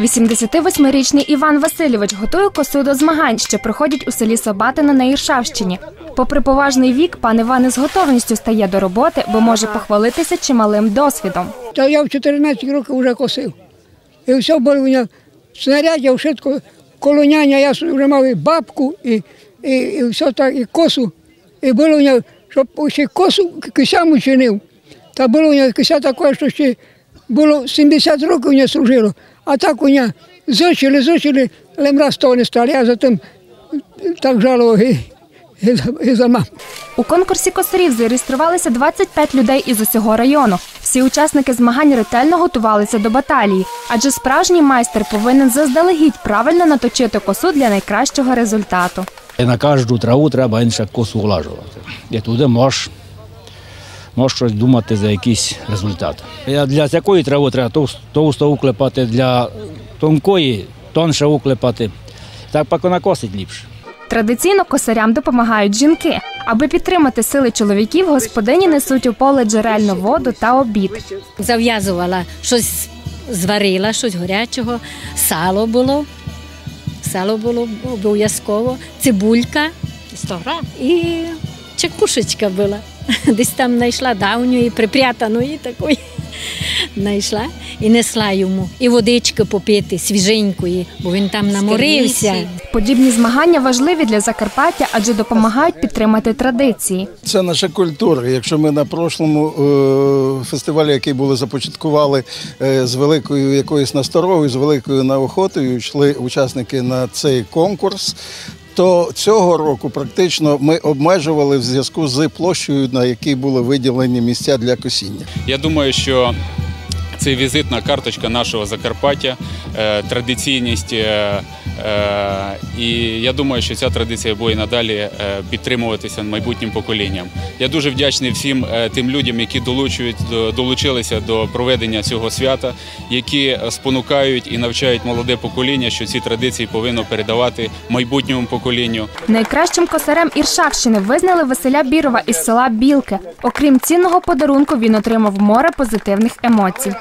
88-річний Іван Васильович готує косу до змагань, що проходять у селі Собатина на Іршавщині. Попри поважний вік, пан Іван із готовністю стає до роботи, бо може похвалитися чималим досвідом. Та я в 14 років вже косив. І все було у мене снарядів, все коло няня, я вже мав і бабку, і, і, і все так, і косу. І було у мене, щоб ще косу кисяму чинив. Та було у мене кися таке, що ще було 70 років у мене служило. А так у мене зочили, зочили, але мраз того не стали. Я затим так жалував і, і, і за маму. У конкурсі косарів зареєструвалися 25 людей із усього району. Всі учасники змагань ретельно готувалися до баталії, адже справжній майстер повинен заздалегідь правильно наточити косу для найкращого результату. На кожну траву треба інше косу влажувати. І туди можеш, можеш щось думати за якийсь результат. Я для такої трави треба товсто уклепати, для тонкої тонше уклепати. Так поки накосить ліпше. Традиційно косарям допомагають жінки. Аби підтримати сили чоловіків, господині несуть у поле джерельну воду та обід. зав'язувала, щось зварила, щось гарячого, сало було. Сало було обов'язково, цибулька і чекушечка була. Десь там знайшла давньої, припрятаної такої. Знайшла і несла йому. І водички попити свіженької, бо він там наморився. Подібні змагання важливі для Закарпаття, адже допомагають підтримати традиції. Це наша культура. Якщо ми на прошлому е, фестивалі, який були започаткували е, з великою якоюсь насторогою, з великою наохотою, йшли учасники на цей конкурс. То цього року практично ми обмежували в зв'язку з площею, на якій були виділені місця для косіння. Я думаю, що це візитна карточка нашого Закарпаття, е, традиційність. Е, І я думаю, що ця традиція буде надалі е, підтримуватися майбутнім поколінням. Я дуже вдячний всім е, тим людям, які долучують долучилися до проведення цього свята, які спонукають і навчають молоде покоління, що ці традиції повинно передавати майбутньому поколінню. Найкращим косарем Іршавщини визнали Василя Бірова із села Білки. Окрім цінного подарунку, він отримав море позитивних емоцій.